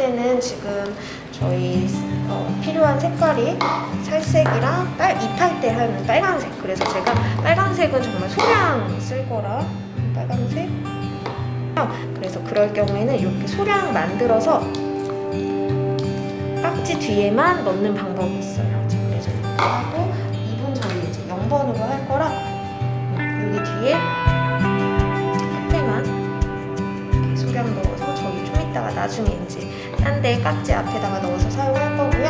때는 지금 저희 어, 필요한 색깔이 살색이랑 빨 입할 때 하는 빨간색. 그래서 제가 빨간색은 정말 소량 쓸 거라 빨간색. 그래서 그럴 경우에는 이렇게 소량 만들어서 깍지 뒤에만 넣는 방법이 있어요. 자, 그래서 이렇게 하고 2분 저희 이제 0번으로 할 거라 여기 뒤에 끝에만 이렇게 소량 넣어서 저희 좀 이따가 나중에 이제 딴데 깍지 앞에다가 넣어서 사용할 거고요.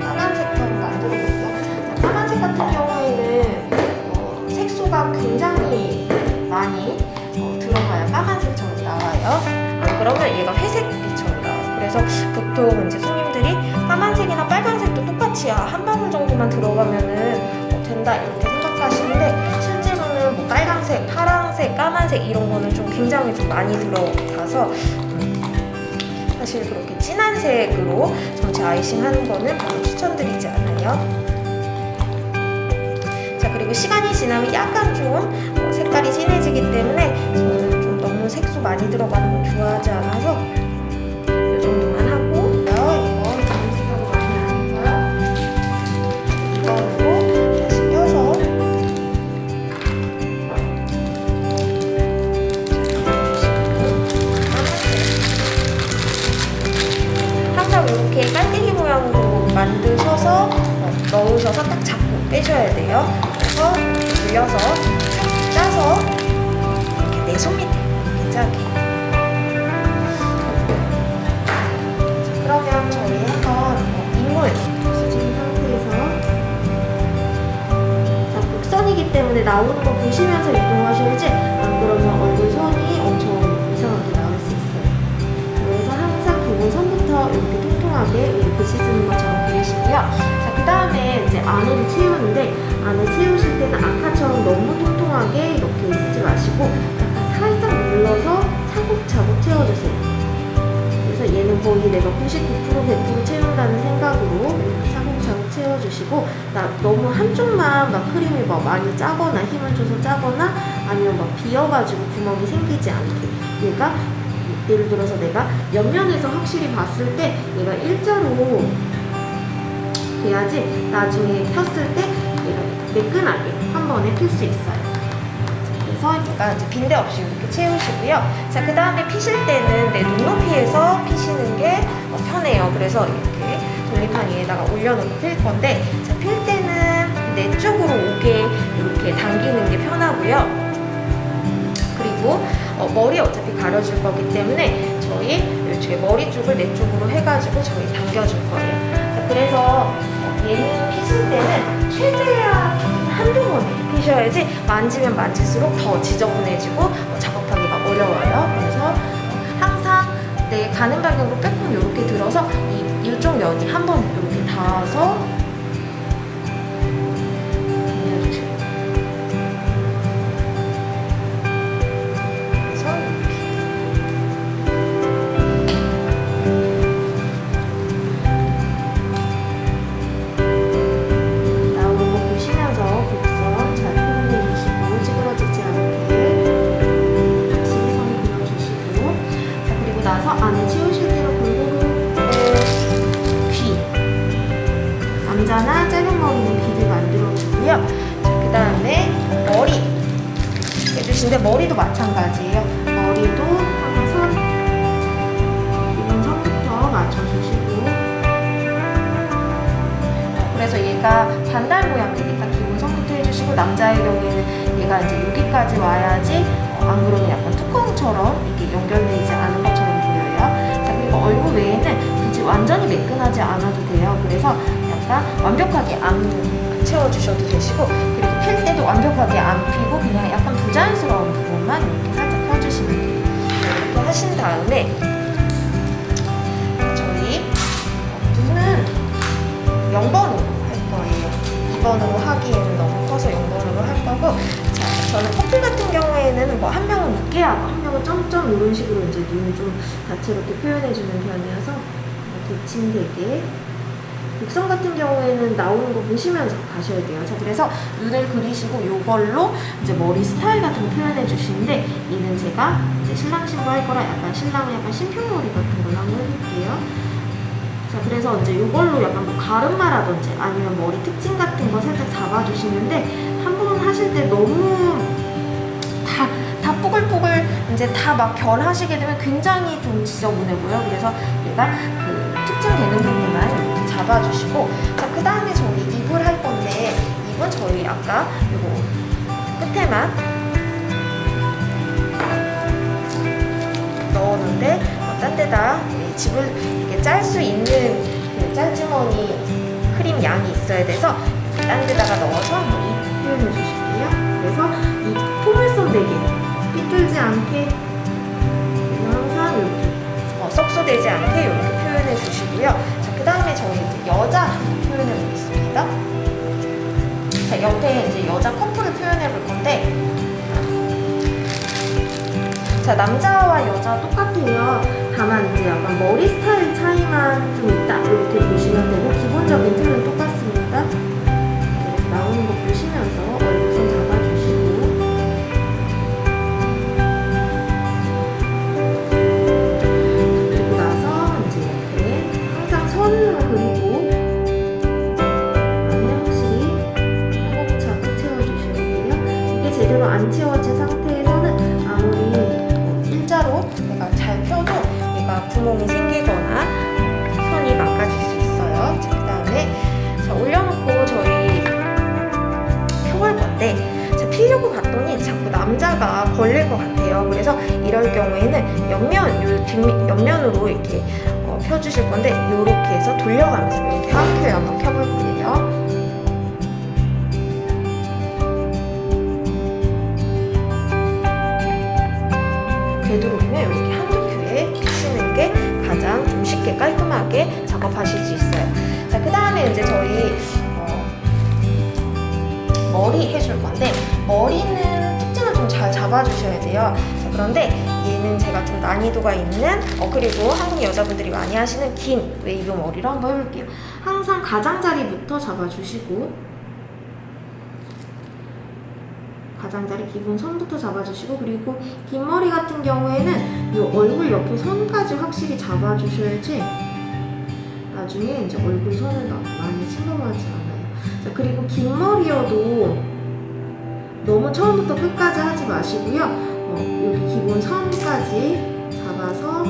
까만색도 만들어 볼게요. 자, 까만색 같은 경우에는 어, 색소가 굉장히 많이 어, 들어가야 까만색처럼 나와요. 안 그러면 얘가 회색빛처럼 나와요. 그래서 보통 이제 손님들이 까만색이나 빨간색도 똑같이 아, 한 방울 정도만 들어가면은 어, 된다 이렇게 생각하시는데 실제로는 뭐 빨간색, 파란색, 까만색 이런 거는 좀 굉장히 좀 많이 들어가서 음, 사실 그렇게 진한 색으로 전체 아이싱 하는 거는 별로 추천드리지 않아요. 자 그리고 시간이 지나면 약간 좀 어, 색깔이 진해지기 때문에 저는 좀 너무 색소 많이 들어가는 걸 좋아하지 않아서 안에를 채우는데 안에 채우실 때는 아까처럼 너무 통통하게 이렇게 쓰지 마시고 살짝 눌러서 차곡차곡 채워주세요. 그래서 얘는 거의 내가 99% 100% 채운다는 생각으로 차곡차곡 채워주시고 나 너무 한쪽만 막 크림이 막 많이 짜거나 힘을 줘서 짜거나 아니면 막 비어가지고 구멍이 생기지 않게 얘가 예를 들어서 내가 옆면에서 확실히 봤을 때 얘가 일자로 돼야지 나중에 폈을 때 얘가 매끈하게 한 번에 필 수 있어요. 그래서 약간 이제 빈대 없이 이렇게 채우시고요. 자, 그 다음에 피실 때는 내 눈높이에서 피시는 게 어, 편해요. 그래서 이렇게 돌림판 위에다가 올려놓고 필 건데, 자, 필 때는 내 쪽으로 오게 이렇게 당기는 게 편하고요. 그리고 어, 머리 어차피 가려줄 거기 때문에 저희 제 머리 쪽을 내 쪽으로 해가지고 저희 당겨줄 거예요. 자, 그래서 어, 얘는 피실 때는 최대한 한두 번에 피셔야지 만지면 만질수록 더 지저분해지고 어, 작업하기가 어려워요. 그래서 어, 항상 내 가는 방향으로 빼꼼 이렇게 들어서 이 이쪽 면이 한 번에 이렇게 닿아서 나서 안에 채우실 대로 골고루 어, 귀. 남자나 짧은 머리는 귀를 만들어주고요. 자그 다음에 머리. 해주시는데 머리도 마찬가지예요. 머리도 한번 선 기본 선부터 맞춰주시고. 그래서 얘가 반달 모양 되니까 기본 선부터 해주시고 남자의 경우에는 얘가 이제 여기까지 와야지 어, 안 그러면 약간 뚜껑처럼 이렇게 연결되지 않은 완전히 매끈하지 않아도 돼요. 그래서 약간 완벽하게 안 채워주셔도 되시고 그리고 필 때도 완벽하게 안 피고 그냥 약간 부자연스러운 부분만 이렇게 살짝 펴주시면 돼요. 이렇게 하신 다음에 저희 눈은 0번으로 할 거예요. 2번으로 하기에는 너무 커서 0번으로 할 거고, 자, 저는 커플 같은 경우에는 뭐 한 명은 늦게 하고, 한 명은 점점 이런 식으로 이제 눈을 좀 다채롭게 표현해주는 편이어서 뭐 대칭되게 곡선 같은 경우에는 나오는 거 보시면서 가셔야 돼요. 자, 그래서 눈을 그리시고 요걸로 이제 머리 스타일 같은 거 표현해 주시는데 얘는 제가 이제 신랑 신부 할 거라 약간 신랑은 약간 신표머리 같은 걸로 한번 해볼게요. 자, 그래서 이제 요걸로 약간 뭐 가르마라든지 아니면 머리 특징 같은 거 살짝 잡아주시는데 한 번 하실 때 너무 다, 다 뽀글뽀글 이제 다 막 결 하시게 되면 굉장히 좀 지저분해 보여. 그래서 얘가 그 특징 되는 부분만 이렇게 잡아주시고 자, 그 다음에 저희 입을 할 건데 입은 저희 아까 요거 끝에만 넣었는데 어, 딴 데다 이 집을 이렇게 짤 수 있는 그 짤주머니 크림 양이 있어야 돼서 딴 데다가 넣어서 한번 입 표현해 주실게요. 그래서 이 포물선 되게 삐뚤지 않게 항상 이렇게 어, 썩소되지 않게 이렇게 표현해 주시고요. 자, 그 다음에 저희 이제 여자 표현해 보겠습니다. 자, 옆에 이제 여자 커플을 표현해 볼 건데 자, 남자와 여자 똑같아요. 다만 이제 약간 머리 스타일 차이만 좀 있다. 이렇게 보시면 되고, 기본적인 틀은 똑같습니다. 이렇게 나오는 거 보시면서 피려고 봤더니 자꾸 남자가 걸릴 것 같아요. 그래서 이럴 경우에는 옆면, 요 뒷, 옆면으로 이렇게 어, 펴주실 건데 이렇게 해서 돌려가면서 이렇게 한 큐에 한번 펴볼 거예요. 되도록이면 이렇게 한두 큐에 피시는 게 가장 좀 쉽게 깔끔하게 작업하실 수 있어요. 자, 그 다음에 이제 저희 어, 머리 해줄 건데 머리는 특징을 좀 잘 잡아주셔야 돼요. 자, 그런데 얘는 제가 좀 난이도가 있는 어 그리고 한국 여자분들이 많이 하시는 긴 웨이브 머리로 한번 해볼게요. 항상 가장자리부터 잡아주시고 가장자리 기본 선부터 잡아주시고 그리고 긴 머리 같은 경우에는 이 얼굴 옆에 선까지 확실히 잡아주셔야지 나중에 이제 얼굴 선을 나- 많이 침범하지 않아요. 자 그리고 긴 머리여도 너무 처음부터 끝까지 하지 마시고요. 어, 여기 기본 선까지 잡아서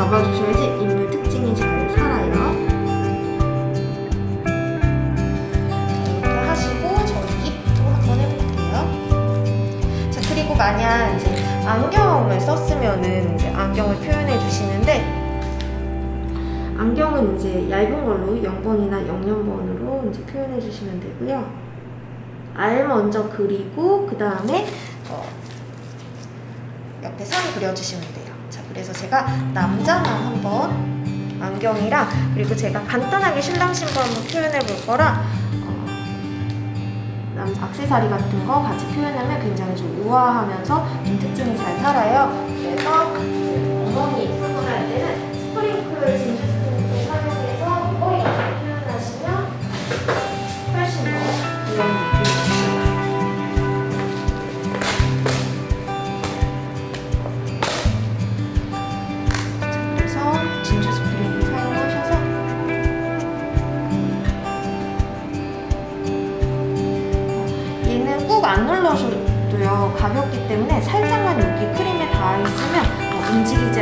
잡아주셔야지 인물 특징이 잘 살아요. 이렇게 하시고 저희 입도 한번 해볼게요. 자 그리고 만약 이제 안경을 썼으면은 이제 안경을 표현해 주시는데 안경은 이제 얇은 걸로 0번이나 0년번으로 이제 표현해 주시면 되고요. 알 먼저 그리고 그 다음에 어, 옆에 선 그려주시면 돼요. 자, 그래서 제가 남자만 한번 안경이랑 그리고 제가 간단하게 신랑 신부 한번 표현해 볼 거라 어, 남 악세사리 같은 거 같이 표현하면 굉장히 좀 우아하면서 좀 특징이 잘 살아요. 그래서 엉덩이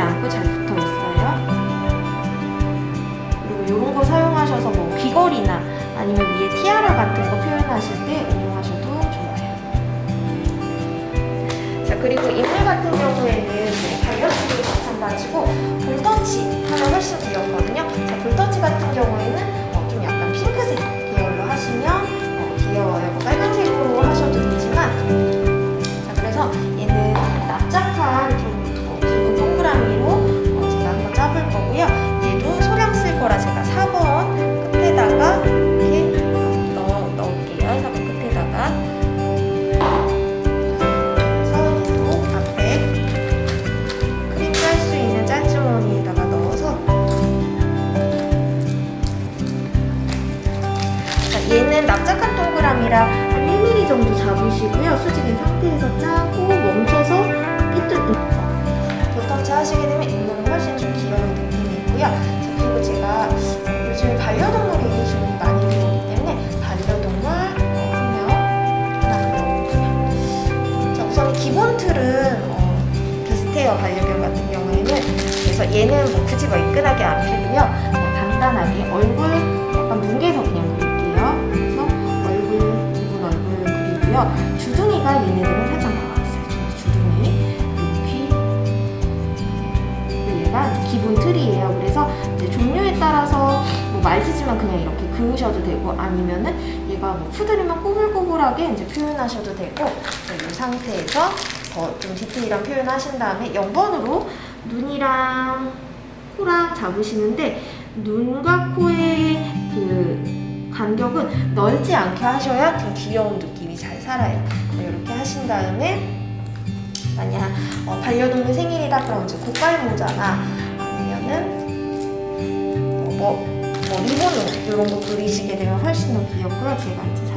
않고 잘 붙어 있어요. 그리고 이런 거 사용하셔서 뭐 귀걸이나 아니면 위에 티아라 같은 거 표현하실 때 응용하셔도 좋아요. 자 그리고 인물 같은 경우에는 뭐 다이어트도 마찬가지고 볼터치 하면 훨씬 귀엽거든요. 자 볼터치 같은 경우에는 어, 좀 약간 핑크색 계열로 하시면 어, 귀여워요. 뭐 빨간색으로 하셔도 정도 잡으시고요. 수직인 상태에서 짜고 멈춰서 삐뚤 볼터치 하시게 되면 인물은 훨씬 좀 귀여운 느낌이 있고요. 자, 그리고 제가 요즘 반려동물이 좀 많이 들어오기 때문에 반려동물 어, 한명 하나 넣어볼게요. 자, 우선 기본 틀은 어, 비슷해요. 반려견 같은 경우에는. 그래서 얘는 뭐 굳이 매끈하게 안 피고요. 뭐 말티즈만 그냥 이렇게 그으셔도 되고 아니면은 얘가 뭐 푸들이면 꼬불꼬불하게 이제 표현하셔도 되고 이 상태에서 더 좀 디테일한 표현 하신 다음에 0번으로 눈이랑 코랑 잡으시는데 눈과 코의 그 간격은 넓지 않게 하셔야 좀 귀여운 느낌이 잘 살아요. 이렇게 하신 다음에 만약 어, 반려동물 생일이다 그럼 이제 고깔 모자나 아니면은 뭐, 뭐, 뭐 리본 이런 거 그리시게 되면 훨씬 더 귀엽고요. 제가 이제